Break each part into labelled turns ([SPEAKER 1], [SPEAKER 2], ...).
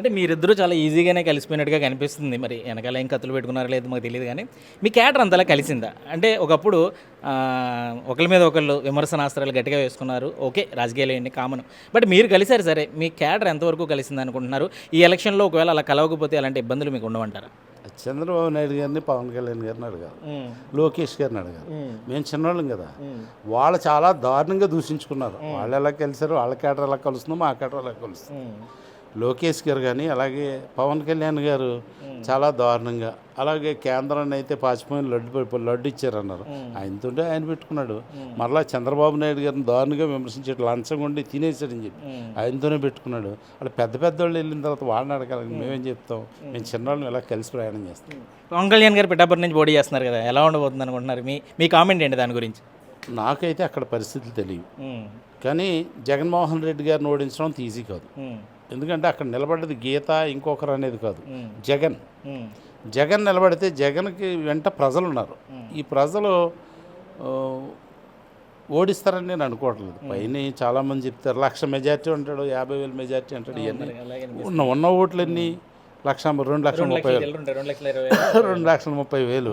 [SPEAKER 1] అంటే మీరిద్దరూ చాలా ఈజీగానే కలిసిపోయినట్టుగా కనిపిస్తుంది. మరి వెనకాల ఏం కత్తులు పెట్టుకున్నారో లేదు మాకు తెలియదు కానీ మీ క్యాటర్ అంతలా కలిసిందా? అంటే ఒకప్పుడు ఒకరి మీద ఒకళ్ళు విమర్శనాస్త్రాలు గట్టిగా వేసుకున్నారు. ఓకే రాజకీయాలు ఏంటి కామన్. బట్ మీరు కలిసారు సరే మీ క్యాటర్ ఎంతవరకు కలిసింది అనుకుంటున్నారు? ఈ ఎలక్షన్లో ఒకవేళ అలా కలవకపోతే అలాంటి ఇబ్బందులు మీకు ఉండవంటారా?
[SPEAKER 2] చంద్రబాబు నాయుడు గారిని పవన్ కళ్యాణ్ గారిని అడగాలి. లోకేష్ గారిని అడగాలి. మేము. చిన్నవాళ్ళం కదా. వాళ్ళు చాలా దారుణంగా దూషించుకున్నారు. వాళ్ళు ఎలా కలిసారు వాళ్ళ కేటర్ ఎలా కలుస్తుందో మా కేటర్ ఎలా కలుస్తుంది. లోకేష్ గారు కానీ అలాగే పవన్ కళ్యాణ్ గారు చాలా దారుణంగా. అలాగే కేంద్రాన్ని అయితే పాచిపోయిన లడ్డు లడ్డు ఇచ్చారన్నారు. ఆయనతోటే ఆయన పెట్టుకున్నాడు. మరలా చంద్రబాబు నాయుడు గారిని దారుణంగా విమర్శించాడు లంచం ఉండి తినేసాడని చెప్పి ఆయనతోనే పెట్టుకున్నాడు. వాళ్ళు పెద్ద పెద్ద వాళ్ళు వెళ్ళిన తర్వాత వాళ్ళని అడగాలి మేమేం. చెప్తాం? మేము. చిన్నవాళ్ళని ఎలా కలిసి ప్రయాణం చేస్తాం.
[SPEAKER 1] పవన్ కళ్యాణ్ గారు పిఠాపురం నుంచి పోటీ చేస్తున్నారు కదా ఎలా ఉండబోతుంది అనుకుంటున్నారు? మీ మీ కామెంట్ ఏంటి దాని గురించి?
[SPEAKER 2] నాకైతే అక్కడ పరిస్థితులు తెలియవు. కానీ జగన్మోహన్ రెడ్డి గారిని ఓడించడం ఈజీ కాదు. ఎందుకంటే అక్కడ నిలబడ్డది గీత ఇంకొకరు అనేది కాదు. జగన్. జగన్ నిలబడితే జగన్కి వెంట ప్రజలు ఉన్నారు ఈ ప్రజలు ఓడిస్తారని నేను అనుకోవట్లేదు. పైన చాలామంది చెప్తారు లక్ష మెజార్టీ అంటాడు యాభై వేల మెజార్టీ అంటాడు ఇవన్నీ ఉన్న ఉన్న ఓట్లన్నీ లక్ష రెండు లక్షల ముప్పై వేలు.
[SPEAKER 1] రెండు లక్షల
[SPEAKER 2] ముప్పై వేలు.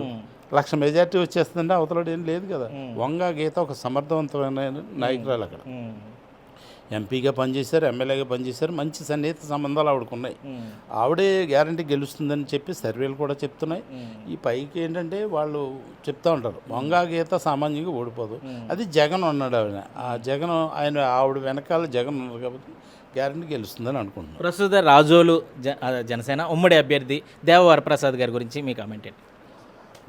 [SPEAKER 2] లక్ష మెజార్టీ వచ్చేస్తుందంటే అవతలడు ఏం లేదు కదా. వంగ గీత ఒక సమర్థవంతమైన నాయకురాలు అక్కడ. ఎంపీగా పనిచేశారు ఎమ్మెల్యేగా పనిచేశారు మంచి సన్నిహిత సంబంధాలు ఆవిడకు ఉన్నాయి.
[SPEAKER 1] ఉమ్.
[SPEAKER 2] ఆవిడే గ్యారంటీ గెలుస్తుందని చెప్పి సర్వేలు కూడా చెప్తున్నాయి. ఈ పైకి ఏంటంటే వాళ్ళు చెప్తా ఉంటారు వంగా గీత సామాన్యంగా ఓడిపోదు. అది జగన్ ఉన్నాడు ఆవిడ ఆ జగన్ ఆయన ఆవిడ వెనకాల జగన్ ఉన్నారు కాబట్టి గ్యారంటీ గెలుస్తుందని అనుకుంటున్నాను
[SPEAKER 1] ప్రస్తుత రాజోలు జనసేన ఉమ్మడి అభ్యర్థి దేవవర ప్రసాద్ గారి గురించి మీ కామెంట్ ఏంటి?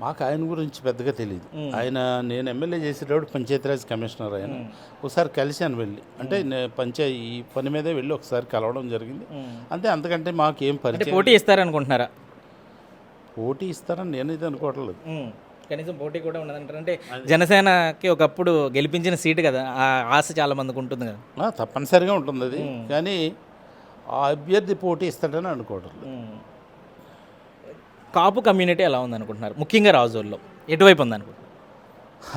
[SPEAKER 2] మాకు ఆయన గురించి పెద్దగా తెలియదు ఆయన నేను ఎమ్మెల్యే చేసేటప్పుడు పంచాయతీరాజ్ కమిషనర్ ఆయన. ఒకసారి కలిశాను వెళ్ళి. అంటే పంచాయతీ ఈ పని మీదే వెళ్ళి ఒకసారి కలవడం జరిగింది. అంతే అంతకంటే మాకు ఏం పరిచయం
[SPEAKER 1] పోటీ ఇస్తారనుకుంటున్నారా?
[SPEAKER 2] పోటీ ఇస్తారని నేనైతే అనుకోవట్లేదు.
[SPEAKER 1] ఉమ్. కనీసం పోటీ కూడా ఉండదంటారు? అంటే జనసేనకి ఒకప్పుడు గెలిపించిన సీటు కదా ఆ ఆశ చాలా మందికి ఉంటుంది కదా.
[SPEAKER 2] తప్పనిసరిగా ఉంటుంది అది. కానీ ఆ అభ్యర్థి పోటీ ఇస్తాడని అనుకోవట్లేదు.
[SPEAKER 1] కాపు కమ్యూనిటీ ఎలా ఉంది అనుకుంటున్నారు ముఖ్యంగా రాజోల్లో. ఎటువైపు ఉంది అనుకుంటున్నారు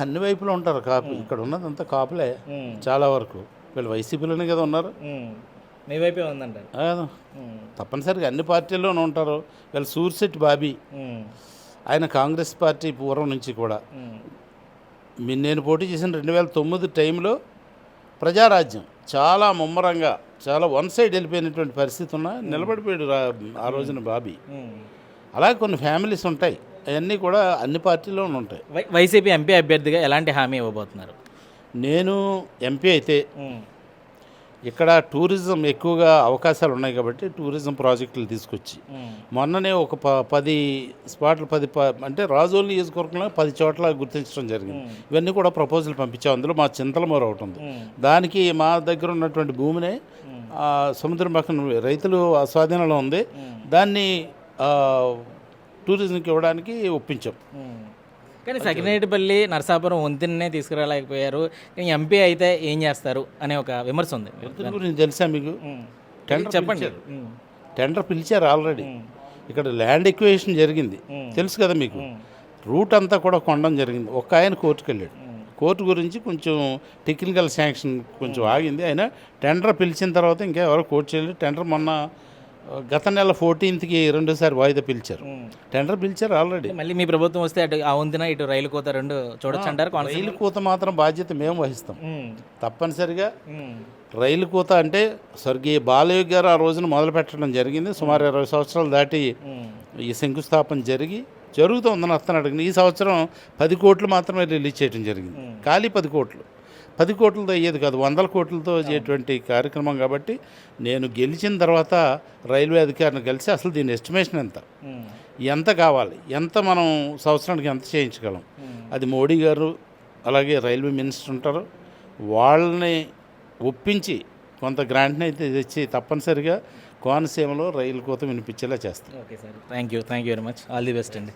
[SPEAKER 2] అన్ని వైపులు ఉంటారు కాపు. ఇక్కడ ఉన్నదంతా కాపులే. చాలా వరకు. వీళ్ళు వైసీపీలోనే కదా ఉన్నారు.
[SPEAKER 1] మీ వైపే ఉందంటారు.
[SPEAKER 2] తప్పనిసరిగా అన్ని పార్టీల్లోనూ ఉంటారు. వీళ్ళు సూర్సెట్ బాబీ. ఆయన కాంగ్రెస్ పార్టీ పూర్వం నుంచి కూడా. నేను పోటీ చేసిన రెండు వేల తొమ్మిది టైంలో ప్రజారాజ్యం చాలా ముమ్మరంగా చాలా వన్ సైడ్ వెళ్ళిపోయినటువంటి పరిస్థితి ఉన్నా నిలబడిపోయాడు ఆ రోజున బాబీ. అలాగే కొన్ని ఫ్యామిలీస్ ఉంటాయి. అవన్నీ కూడా అన్ని పార్టీల్లోనూ ఉంటాయి.
[SPEAKER 1] వైసీపీ ఎంపీ అభ్యర్థిగా ఎలాంటి హామీ ఇవ్వబోతున్నారు?
[SPEAKER 2] నేను ఎంపీ అయితే. ఇక్కడ టూరిజం ఎక్కువగా అవకాశాలు ఉన్నాయి కాబట్టి టూరిజం ప్రాజెక్టులు తీసుకొచ్చి. మొన్ననే ఒక ప పది స్పాట్లు పది ప అంటే రాజోలు నియోజకవర్గంలో పది చోట్ల గుర్తించడం జరిగింది. ఇవన్నీ కూడా ప్రపోజల్ పంపించాం. అందులో మా చింతలమూర ఒకటి ఉంది. దానికి మా దగ్గర ఉన్నటువంటి భూమిని సముద్రం పక్కన రైతులు స్వాధీనంలో ఉంది. దాన్ని టూరిజంకి ఇవ్వడానికి ఒప్పించాం.
[SPEAKER 1] కానీ సకినేటిపల్లి నరసాపురం వంతెన్నే తీసుకురాలేకపోయారు. కానీ ఎంపీ అయితే ఏం చేస్తారు అనే ఒక విమర్శ ఉంది.
[SPEAKER 2] గురించి తెలుసా మీకు. టెండర్
[SPEAKER 1] చెప్పండి.
[SPEAKER 2] టెండర్ పిలిచారు ఆల్రెడీ. ఇక్కడ ల్యాండ్ ఎక్వేషన్ జరిగింది. తెలుసు కదా మీకు? రూట్ అంతా కూడా కొనడం జరిగింది. ఒక ఆయన కోర్టుకు వెళ్ళాడు. కోర్టు గురించి కొంచెం టెక్నికల్ శాంక్షన్ కొంచెం ఆగింది. ఆయన టెండర్ పిలిచిన తర్వాత ఇంకా ఎవరో కోర్టు చేయలేదు. టెండర్ మొన్న గత నెల ఫోర్టీన్త్కి రెండోసారి వాయిదా పిలిచారు. టెండర్ పిలిచారు ఆల్రెడీ.
[SPEAKER 1] మళ్ళీ మీ ప్రభుత్వం వస్తే అటు ఆ వంతెన ఇటు రైలు కోత రెండు చూడొచ్చు అంటారు
[SPEAKER 2] రైలు కూత మాత్రం బాధ్యత మేము వహిస్తాం. తప్పనిసరిగా. రైలు కూత అంటే స్వర్గీయ బాలయ్య గారు ఆ రోజున మొదలు పెట్టడం జరిగింది. సుమారు ఇరవై సంవత్సరాలు దాటి. ఈ శంకుస్థాపన జరిగి జరుగుతుందని వస్తున్నాడు ఈ సంవత్సరం పది కోట్లు మాత్రమే రిలీజ్ చేయడం జరిగింది. ఖాళీ పది కోట్లు. పది కోట్లతో అయ్యేది కాదు వందల కోట్లతో అయ్యేటువంటి కార్యక్రమం కాబట్టి నేను గెలిచిన తర్వాత రైల్వే అధికారిని కలిసి అసలు దీని ఎస్టిమేషన్ ఎంత?
[SPEAKER 1] ఉమ్.
[SPEAKER 2] ఎంత కావాలి? ఎంత మనం సంవత్సరానికి ఎంత చేయించగలం? అది మోడీ గారు అలాగే రైల్వే మినిస్టర్ ఉంటారు. వాళ్ళని ఒప్పించి కొంత గ్రాంట్ని అయితే తెచ్చి తప్పనిసరిగా కోనసీమలో రైలు కోత వినిపించేలా చేస్తాం
[SPEAKER 1] okay sir. Thank you thank you very much. All the best అండి.